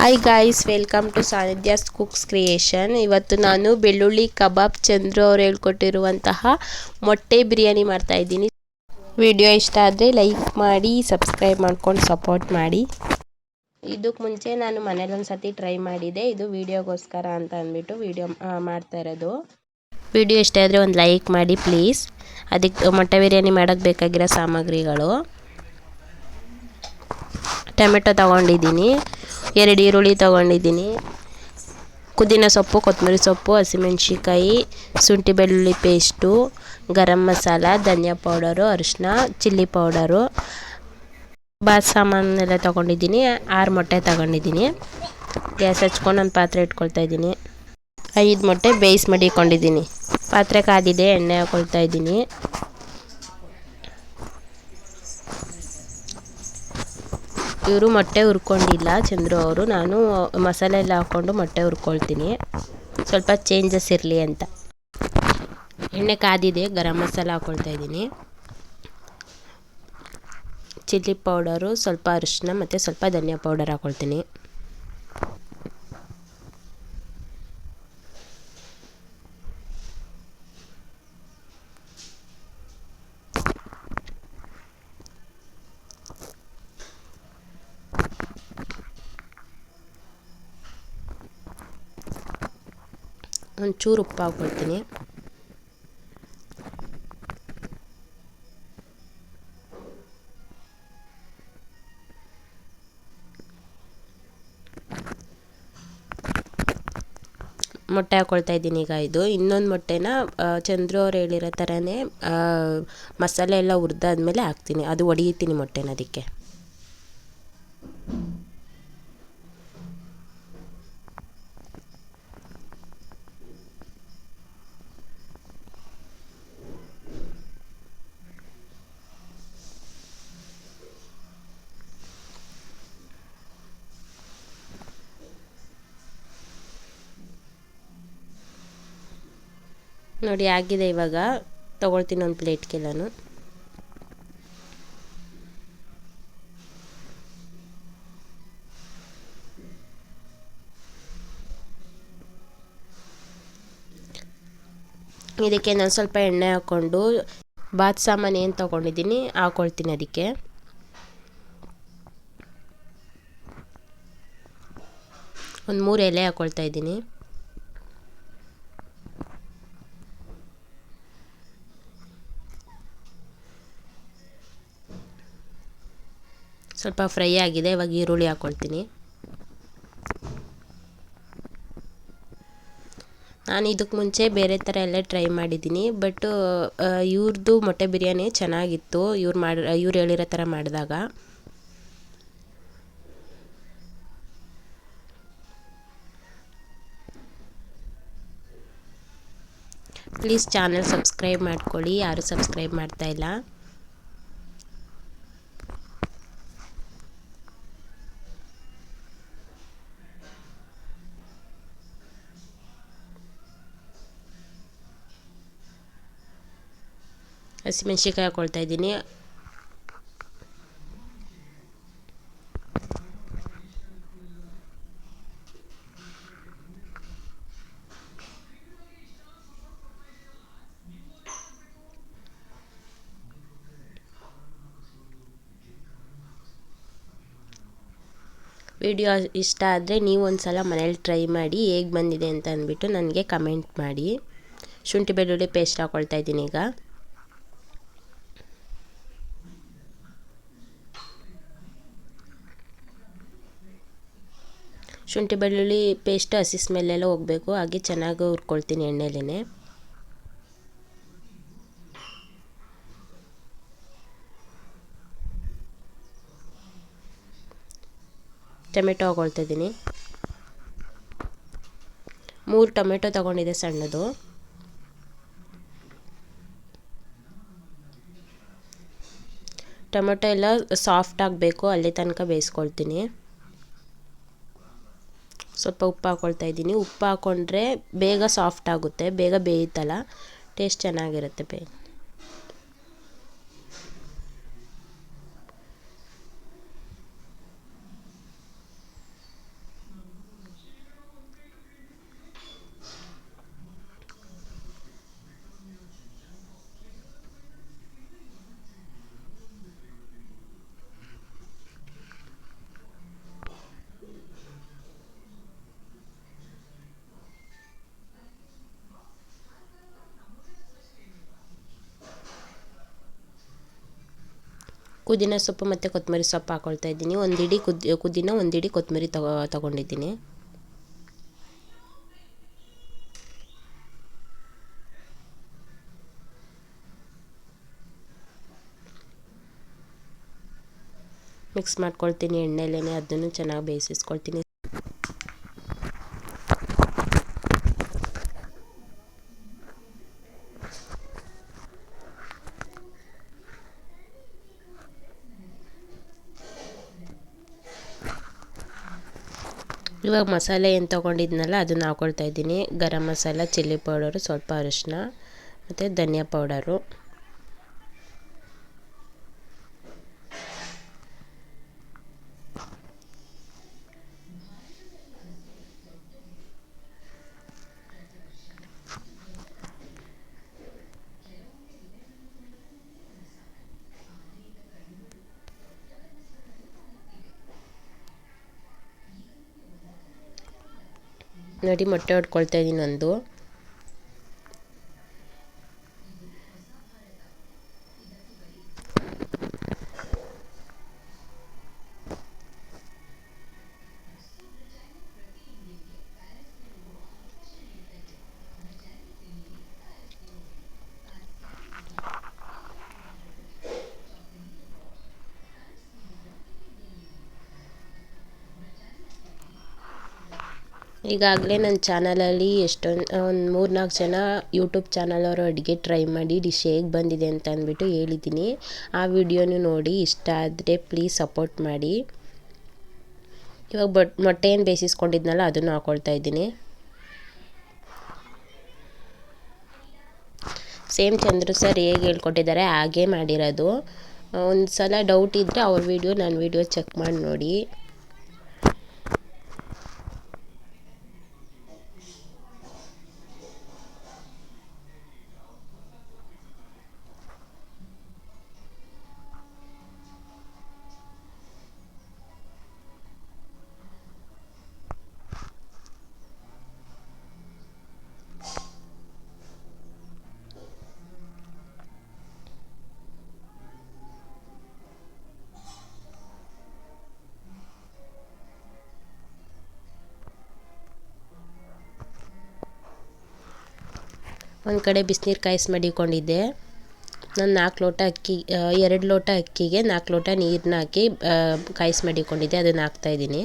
Hi guys welcome to Sannidhya's cooks creation ಇವತ್ತು ನಾನು ಬೆಳ್ಳುಳ್ಳಿ, ಕಬಾಬ್, ಚಂದ್ರು ಅವ್ರು ಹೇಳ್ಕೊಟ್ಟಿರುವಂತಹ ಮೊಟ್ಟೆ ಬಿರಿಯಾನಿ ಮಾಡ್ತಾ ಇದ್ದೀನಿ. ವಿಡಿಯೋ ಇಷ್ಟ ಆದರೆ ಲೈಕ್ ಮಾಡಿ ಸಬ್ಸ್ಕ್ರೈಬ್ ಮಾಡ್ಕೊಂಡು ಸಪೋರ್ಟ್ ಮಾಡಿ. ಇದಕ್ಕೆ ಮುಂಚೆ ನಾನು ಮನೇಲಿ ಒಂದು ಸತಿ ಟ್ರೈ ಮಾಡಿದೆ. ಇದು ವಿಡಿಯೋಗೋಸ್ಕರ ಅಂತ ಅಂದ್ಬಿಟ್ಟು ವಿಡಿಯೋ ಮಾಡ್ತಾ ಇರೋದು. ವಿಡಿಯೋ ಇಷ್ಟ ಆದರೆ ಒಂದು ಲೈಕ್ ಮಾಡಿ ಪ್ಲೀಸ್ ಅದಕ್ಕೆ ಮೊಟ್ಟೆ ಬಿರಿಯಾನಿ ಮಾಡೋಕ್ಕೆ ಬೇಕಾಗಿರೋ ಸಾಮಗ್ರಿಗಳು. ಟೊಮೆಟೊ ತೊಗೊಂಡಿದ್ದೀನಿ. ಎರಡು ಈರುಳ್ಳಿ ತೊಗೊಂಡಿದ್ದೀನಿ. ಪುದೀನ ಸೊಪ್ಪು, ಕೊತ್ತಂಬರಿ ಸೊಪ್ಪು ಹಸಿಮೆಣ್ಸಿಕಾಯಿ ಶುಂಠಿ ಬೆಳ್ಳುಳ್ಳಿ ಪೇಸ್ಟು ಗರಂ ಮಸಾಲ, ಧನಿಯಾ ಪೌಡರು ಅರಿಶಿನ ಚಿಲ್ಲಿ ಪೌಡರು. ಬಾತ್ ಸಾಮಾನೆಲ್ಲ ತೊಗೊಂಡಿದ್ದೀನಿ. ಆರು ಮೊಟ್ಟೆ ತೊಗೊಂಡಿದ್ದೀನಿ. ಗ್ಯಾಸ್ ಹಚ್ಕೊಂಡು ಒಂದು ಪಾತ್ರೆ ಇಟ್ಕೊಳ್ತಾ ಇದ್ದೀನಿ. ಐದು ಮೊಟ್ಟೆ ಬೇಯಿಸಿ ಮಡಿಕೊಂಡಿದ್ದೀನಿ ಪಾತ್ರೆ ಕಾದಿದೆ, ಎಣ್ಣೆ ಹಾಕೊಳ್ತಾ ಇದ್ದೀನಿ. ಇವರು ಮೊಟ್ಟೆ ಹುರ್ಕೊಂಡಿಲ್ಲ. ಚಂದ್ರು ಅವರು. ನಾನು ಮಸಾಲೆ ಎಲ್ಲ ಹಾಕ್ಕೊಂಡು ಮೊಟ್ಟೆ ಹುರ್ಕೊಳ್ತೀನಿ. ಸ್ವಲ್ಪ ಚೇಂಜಸ್ ಇರಲಿ ಅಂತ. ಎಣ್ಣೆ ಕಾದಿದೆ. ಗರಂ ಮಸಾಲ ಹಾಕ್ಕೊಳ್ತಾ ಇದ್ದೀನಿ. ಚಿಲ್ಲಿ ಪೌಡರು, ಸ್ವಲ್ಪ ಅರಿಶಿನ ಮತ್ತು ಸ್ವಲ್ಪ ಧನಿಯಾ ಪೌಡರ್ ಹಾಕ್ಕೊಳ್ತೀನಿ ಒಂಚೂರು ಉಪ್ಪು ಹಾಕ್ಕೊಳ್ತೀನಿ ಮೊಟ್ಟೆ ಹಾಕ್ಕೊಳ್ತಾ ಇದ್ದೀನಿ ಈಗ ಇದು. ಇನ್ನೊಂದು ಮೊಟ್ಟೆನ ಚಂದ್ರು ಅವ್ರು ಹೇಳಿರೋ ಥರನೇ ಮಸಾಲೆ ಎಲ್ಲ ಹುರಿದಾದ್ಮೇಲೆ ಹಾಕ್ತೀನಿ. ಅದು ಒಡೆಯುತ್ತೀನಿ ಮೊಟ್ಟೆನ ಅದಕ್ಕೆ. ನೋಡಿ, ಆಗಿದೆ ಇವಾಗ. ತಗೊಳ್ತೀನಿ ಒಂದು ಪ್ಲೇಟ್ಗೆಲ್ಲನು ಇದಕ್ಕೆ ನಾನು ಸ್ವಲ್ಪ ಎಣ್ಣೆ ಹಾಕ್ಕೊಂಡು ಬಾತ್ ಸಾಮಾನು ಏನು ತೊಗೊಂಡಿದ್ದೀನಿ ಹಾಕ್ಕೊಳ್ತೀನಿ ಅದಕ್ಕೆ. ಒಂದು ಮೂರು ಎಲೆ ಹಾಕ್ಕೊಳ್ತಾ ಇದ್ದೀನಿ. ಸ್ವಲ್ಪ ಫ್ರೈ ಆಗಿದೆ, ಇವಾಗ ಈರುಳ್ಳಿ ಹಾಕ್ಕೊಳ್ತೀನಿ ನಾನು ಇದಕ್ಕೆ ಮುಂಚೆ ಬೇರೆ ಥರ ಎಲ್ಲ ಟ್ರೈ ಮಾಡಿದ್ದೀನಿ ಬಟ್ ಇವ್ರದ್ದು ಮೊಟ್ಟೆ ಬಿರಿಯಾನಿ ಚೆನ್ನಾಗಿತ್ತು, ಇವ್ರು ಮಾಡಿ, ಇವ್ರು ಹೇಳಿರೋ ಥರ ಮಾಡಿದಾಗ. ಪ್ಲೀಸ್ ಚಾನಲ್ ಸಬ್ಸ್ಕ್ರೈಬ್ ಮಾಡ್ಕೊಳ್ಳಿ, ಯಾರು ಸಬ್ಸ್ಕ್ರೈಬ್ ಮಾಡ್ತಾಯಿಲ್ಲ ಹಸಿಮೆಣ್ಸಿಕಾಯಿ ಹಾಕ್ಕೊಳ್ತಾ ಇದ್ದೀನಿ. ವಿಡಿಯೋ ಇಷ್ಟ ಆದರೆ ನೀವು ಒಂದು ಸಲ ಮನೇಲಿ ಟ್ರೈ ಮಾಡಿ ಹೇಗೆ ಬಂದಿದೆ ಅಂತ ಅಂದ್ಬಿಟ್ಟು ನನಗೆ ಕಮೆಂಟ್ ಮಾಡಿ. ಶುಂಠಿ ಬೆಳ್ಳುಳ್ಳಿ ಪೇಸ್ಟ್ ಹಾಕ್ಕೊಳ್ತಾ ಇದ್ದೀನಿ ಈಗ. ಶುಂಠಿ ಬೆಳ್ಳುಳ್ಳಿ ಪೇಸ್ಟ್ ಹಸಿ ಸ್ಮೆಲ್ಲೆಲ್ಲ ಹೋಗಬೇಕು. ಹಾಗೆ ಚೆನ್ನಾಗಿ ಹುರ್ಕೊಳ್ತೀನಿ ಎಣ್ಣೆಲೇ ಟೊಮೆಟೊ ಹಾಕೊಳ್ತಾ ಇದ್ದೀನಿ. ಮೂರು ಟೊಮೆಟೊ ತಗೊಂಡಿದೆ ಸಣ್ಣದು. ಟೊಮೆಟೊ ಎಲ್ಲ ಸಾಫ್ಟ್ ಆಗಬೇಕು, ಅಲ್ಲಿ ತನಕ ಬೇಯಿಸ್ಕೊಳ್ತೀನಿ. ಸ್ವಲ್ಪ ಉಪ್ಪು ಹಾಕ್ಕೊಳ್ತಾ ಇದ್ದೀನಿ. ಉಪ್ಪು ಹಾಕ್ಕೊಂಡ್ರೆ ಬೇಗ ಸಾಫ್ಟ್ ಆಗುತ್ತೆ ಬೇಗ ಬೇಯುತ್ತಲ್ಲ ಟೇಸ್ಟ್ ಚೆನ್ನಾಗಿರುತ್ತೆ ಬೇಗ ಪುದೀನ ಸೊಪ್ಪು ಮತ್ತು ಕೊತ್ತಂಬರಿ ಸೊಪ್ಪು ಹಾಕ್ಕೊಳ್ತಾ ಇದ್ದೀನಿ. ಒಂದಿಡಿ ಕುದ್ ಕುದಿನ ಒಂದಿಡಿ ಕೊತ್ತಂಬರಿ ತಗೋ, ತಗೊಂಡಿದ್ದೀನಿ. ಮಿಕ್ಸ್ ಮಾಡ್ಕೊಳ್ತೀನಿ ಎಣ್ಣೆಲೇ ಅದನ್ನು ಚೆನ್ನಾಗಿ ಬೇಯಿಸಿಸ್ಕೊಳ್ತೀನಿ ಇವಾಗ ಮಸಾಲೆ ಏನು ತೊಗೊಂಡಿದ್ನಲ್ಲ, ಅದನ್ನು ಹಾಕ್ಕೊಳ್ತಾ ಇದ್ದೀನಿ. ಗರಂ ಮಸಾಲ, ಚಿಲ್ಲಿ ಪೌಡರು, ಸ್ವಲ್ಪ ಅರಿಶಿನ ಮತ್ತು ಧನಿಯಾ ಪೌಡರು. ನೋಡಿ ಮೊಟ್ಟೆ ಹೊಡ್ಕೊಳ್ತಾ ಇದ್ದೀನಿ ಒಂದು ಈಗಾಗಲೇ ನನ್ನ ಚಾನಲಲ್ಲಿ ಎಷ್ಟೊಂದು, ಒಂದು ಮೂರು ನಾಲ್ಕು ಜನ ಯೂಟ್ಯೂಬ್ ಚಾನಲವರು ಅಡುಗೆ ಟ್ರೈ ಮಾಡಿ ಡಿಶ್ ಹೇಗೆ ಬಂದಿದೆ ಅಂತ ಅಂದ್ಬಿಟ್ಟು ಹೇಳಿದ್ದೀನಿ. ಆ ವಿಡಿಯೋನು ನೋಡಿ, ಇಷ್ಟ ಆದರೆ ಪ್ಲೀಸ್ ಸಪೋರ್ಟ್ ಮಾಡಿ. ಇವಾಗ ಬಟ್ ಮೊಟ್ಟೆ ಏನು ಬೇಯಿಸಿಸ್ಕೊಂಡಿದ್ನಲ್ಲ, ಅದನ್ನು ಹಾಕ್ಕೊಳ್ತಾ ಇದ್ದೀನಿ. ಸೇಮ್ ಚಂದ್ರು ಸರ್ ಹೇಗೆ ಹೇಳ್ಕೊಟ್ಟಿದ್ದಾರೆ, ಹಾಗೇ ಮಾಡಿರೋದು. ಒಂದು ಸಲ ಡೌಟ್ ಇದ್ದರೆ ಅವ್ರ ವಿಡಿಯೋ ನನ್ನ ವಿಡಿಯೋ ಚೆಕ್ ಮಾಡಿ ನೋಡಿ. ಒಂದು ಕಡೆ ಬಿಸಿನೀರು ಕಾಯಿಸಿ ಮಡಿಕೊಂಡಿದ್ದೆ. ನಾನು ನಾಲ್ಕು ಲೋಟ ಅಕ್ಕಿ ಎರಡು ಲೋಟ ಅಕ್ಕಿಗೆ ನಾಲ್ಕು ಲೋಟ ನೀರನ್ನ ಹಾಕಿ ಕಾಯಿಸಿ ಮಡಿಕೊಂಡಿದ್ದೆ. ಅದನ್ನು ಹಾಕ್ತಾಯಿದ್ದೀನಿ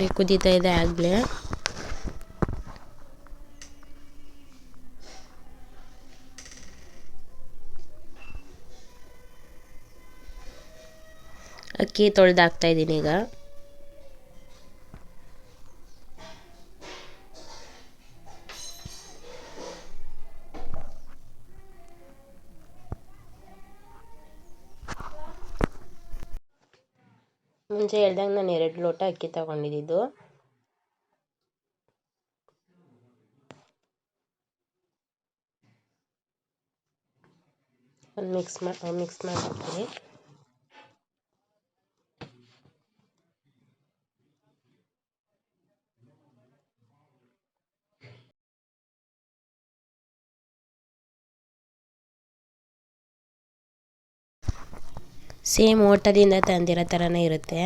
ನೋಡಿ ಕುದೀತಾ ಇದೆ ಆಗಲೇ. ಅಕ್ಕಿ ತೊಳೆದು ಹಾಕ್ತಾ ಇದ್ದೀನಿ ಈಗ. ಮುಂಚೆ ಹೇಳ್ದಂಗೆ ನಾನು ಎರಡು ಲೋಟ ಅಕ್ಕಿ ತಗೊಂಡಿದ್ದು. ಮಿಕ್ಸ್ ಮಾಡಿ ಮಿಕ್ಸ್ ಮಾಡ್ತೀನಿ ಸೇಮ್ ಓಟದಿಂದ ತಂದಿರೋ ಥರನೇ ಇರುತ್ತೆ.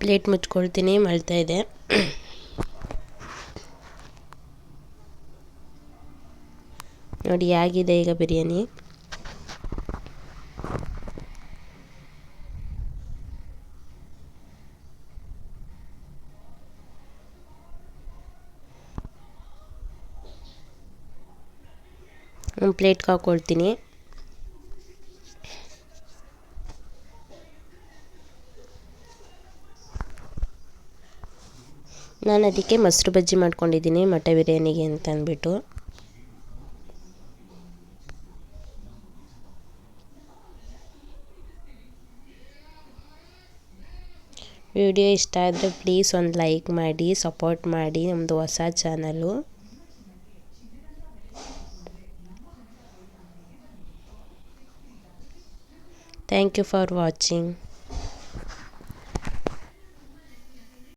ಪ್ಲೇಟ್ ಮುಚ್ಕೊಳ್ತೀನಿ ಇದೆ. ನೋಡಿ ಆಗಿದೆ ಈಗ ಬಿರಿಯಾನಿ? ಪ್ಲೇಟ್ಗೆ ಹಾಕ್ಕೊಳ್ತೀನಿ ನಾನು ಅದಕ್ಕೆ ಮೊಸರು ಬಜ್ಜಿ ಮಾಡ್ಕೊಂಡಿದ್ದೀನಿ ಮಟ ಬಿರಿಯಾನಿಗೆ ಅಂತ ಅಂದ್ಬಿಟ್ಟು. ವಿಡಿಯೋ ಇಷ್ಟ ಆದರೆ ಪ್ಲೀಸ್ ಒಂದು ಲೈಕ್ ಮಾಡಿ ಸಪೋರ್ಟ್ ಮಾಡಿ ನಮ್ಮದು ಹೊಸ channel thank you for watching